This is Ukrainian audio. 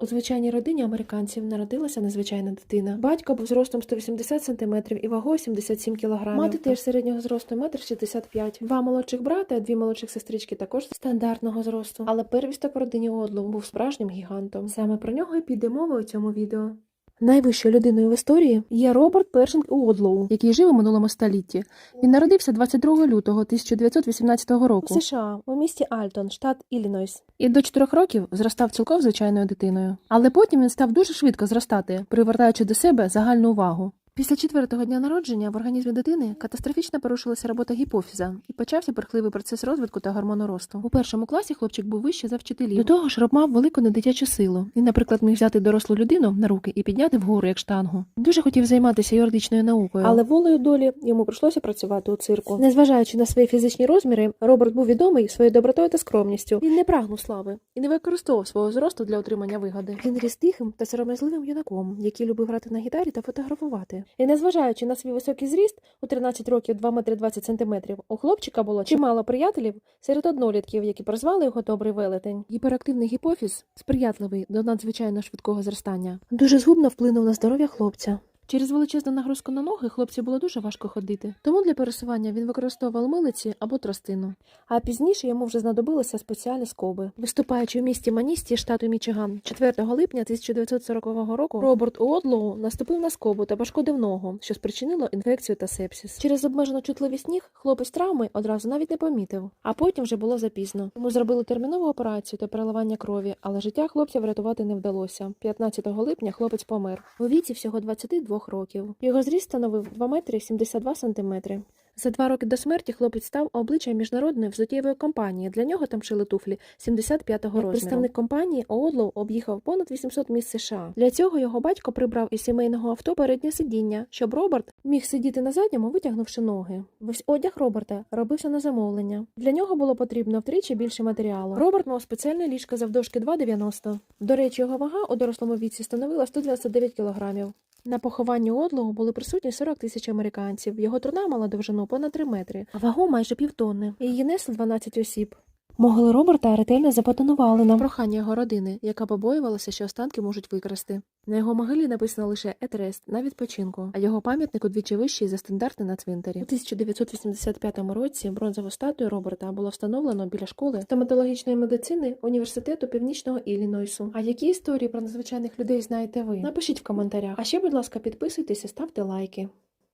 У звичайній родині американців народилася незвичайна дитина. Батько був зростом 180 см і вагою 77 кг. Мати теж середнього зросту 1,65 м. Два молодших брата, і дві молодших сестрички також стандартного зросту. Але первісток в родині Одлоу був справжнім гігантом. Саме про нього і піде мова у цьому відео. Найвищою людиною в історії є Роберт Першинг Уодлоу, який жив у минулому столітті. Він народився 22 лютого 1918 року в США у місті Альтон, штат Іллінойс. І до 4 років зростав цілком звичайною дитиною. Але потім він став дуже швидко зростати, привертаючи до себе загальну увагу. Після четвертого дня народження в організмі дитини катастрофічно порушилася робота гіпофіза і почався бурхливий процес розвитку та гормоноросту. У першому класі хлопчик був вище за вчителів. До того ж, Роб мав велику недитячу силу. Він, наприклад, міг взяти дорослу людину на руки і підняти вгору як штангу. Дуже хотів займатися юридичною наукою, але волею долі йому прийшлося працювати у цирку. Незважаючи на свої фізичні розміри, Роберт був відомий своєю добротою та скромністю. Він не прагнув слави і не використовував свого зросту для отримання вигоди. Він ріс тихим та сором'язливим юнаком, який любив грати на гітарі та фотографувати. І незважаючи на свій високий зріст у 13 років 2 метри 20 сантиметрів, у хлопчика було чимало приятелів серед однолітків, які прозвали його добрий велетень. Гіперактивний гіпофіз, сприятливий до надзвичайно швидкого зростання, дуже згубно вплинув на здоров'я хлопця. Через величезну нагрузку на ноги хлопцю було дуже важко ходити, тому для пересування він використовував милиці або тростину. А пізніше йому вже знадобилися спеціальні скоби. Виступаючи в місті Маністі, штату Мічиган, 4 липня 1940 року Роберт Уодлоу наступив на скобу та пошкодив ногу, що спричинило інфекцію та сепсис. Через обмежену чутливість ніг хлопець травми одразу навіть не помітив, а потім вже було запізно. Йому зробили термінову операцію та переливання крові, але життя хлопця врятувати не вдалося. 15 липня хлопець помер у віці всього 22 років. Його зріст становив 2 метри 72 сантиметри. За два роки до смерті хлопець став обличчям міжнародної взуттєвої компанії. Для нього там шили туфлі 75-го розміру. Представник компанії Одлоу об'їхав понад 800 міст США. Для цього його батько прибрав із сімейного авто переднє сидіння, щоб Роберт міг сидіти на задньому, витягнувши ноги. Весь одяг Роберта робився на замовлення. Для нього було потрібно втричі більше матеріалу. Роберт мав спеціальне ліжко завдовжки 2,90. До речі, його вага у дорослому віці становила 129 кілограмів. На похованні одлого були присутні 40 тисяч американців. Його труна мала довжину понад 3 метри, а вагу майже півтонни. Її несли 12 осіб. Могили Роберта ретельно запатонували на прохання його родини, яка побоювалася, що останки можуть викрасти. На його могилі написано лише Етрест на відпочинку, а його пам'ятник удвічі вищий за стандарти на цвинтарі. У 1985 році бронзову статую Роберта було встановлено біля школи стоматологічної медицини університету Північного Іллінойсу. А які історії про надзвичайних людей знаєте ви? Напишіть в коментарях. А ще, будь ласка, підписуйтесь і ставте лайки.